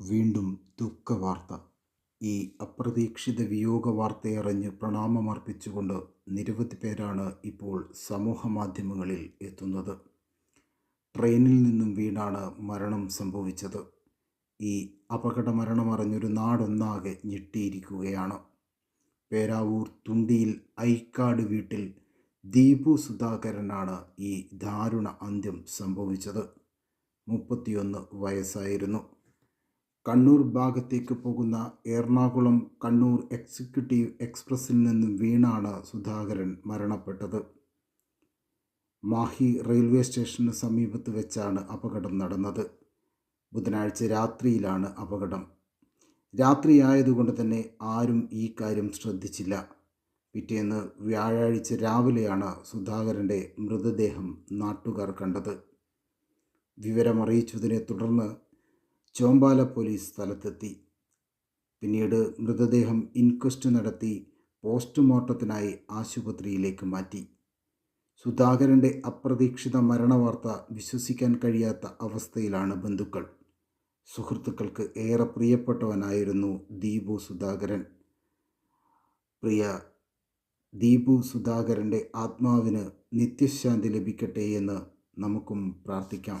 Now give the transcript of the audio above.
വീണ്ടും ദുഃഖവാർത്ത. ഈ അപ്രതീക്ഷിത വിയോഗ വാർത്തയറിഞ്ഞ് പ്രണാമമർപ്പിച്ചുകൊണ്ട് നിരവധി പേരാണ് ഇപ്പോൾ സമൂഹ മാധ്യമങ്ങളിൽ എത്തുന്നത്. ട്രെയിനിൽ നിന്നും വീണാണ് മരണം സംഭവിച്ചത്. ഈ അപകട മരണമറിഞ്ഞൊരു നാടൊന്നാകെ ഞെട്ടിയിരിക്കുകയാണ്. പേരാവൂർ തുണ്ടിയിൽ ഐക്കാട് വീട്ടിൽ ദീപു സുധാകരനാണ് ഈ ദാരുണ അന്ത്യം സംഭവിച്ചത്. മുപ്പത്തിയൊന്ന് വയസ്സായിരുന്നു. കണ്ണൂർ ഭാഗത്തേക്ക് പോകുന്ന എറണാകുളം കണ്ണൂർ എക്സിക്യൂട്ടീവ് എക്സ്പ്രസ്സിൽ നിന്നും വീണാണ് സുധാകരൻ മരണപ്പെട്ടത്. മാഹി റെയിൽവേ സ്റ്റേഷന് സമീപത്ത് വെച്ചാണ് അപകടം നടന്നത്. ബുധനാഴ്ച രാത്രിയിലാണ് അപകടം. രാത്രിയായതുകൊണ്ട് തന്നെ ആരും ഈ കാര്യം ശ്രദ്ധിച്ചില്ല. പിറ്റേന്ന് വ്യാഴാഴ്ച രാവിലെയാണ് സുധാകരന്റെ മൃതദേഹം നാട്ടുകാർ കണ്ടത്. വിവരമറിയിച്ചതിനെ തുടർന്ന് ചോമ്പാല പോലീസ് സ്ഥലത്തെത്തി. പിന്നീട് മൃതദേഹം ഇൻക്വസ്റ്റ് നടത്തി പോസ്റ്റ്മോർട്ടത്തിനായി ആശുപത്രിയിലേക്ക് മാറ്റി. സുധാകരന്റെ അപ്രതീക്ഷിത മരണവാർത്ത വിശ്വസിക്കാൻ കഴിയാത്ത അവസ്ഥയിലാണ് ബന്ധുക്കൾ. സുഹൃത്തുക്കൾക്ക് ഏറെ പ്രിയപ്പെട്ടവനായിരുന്നു ദീപു സുധാകരൻ. പ്രിയ ദീപു സുധാകരന്റെ ആത്മാവിന് നിത്യശാന്തി ലഭിക്കട്ടെ എന്ന് നമുക്കും പ്രാർത്ഥിക്കാം.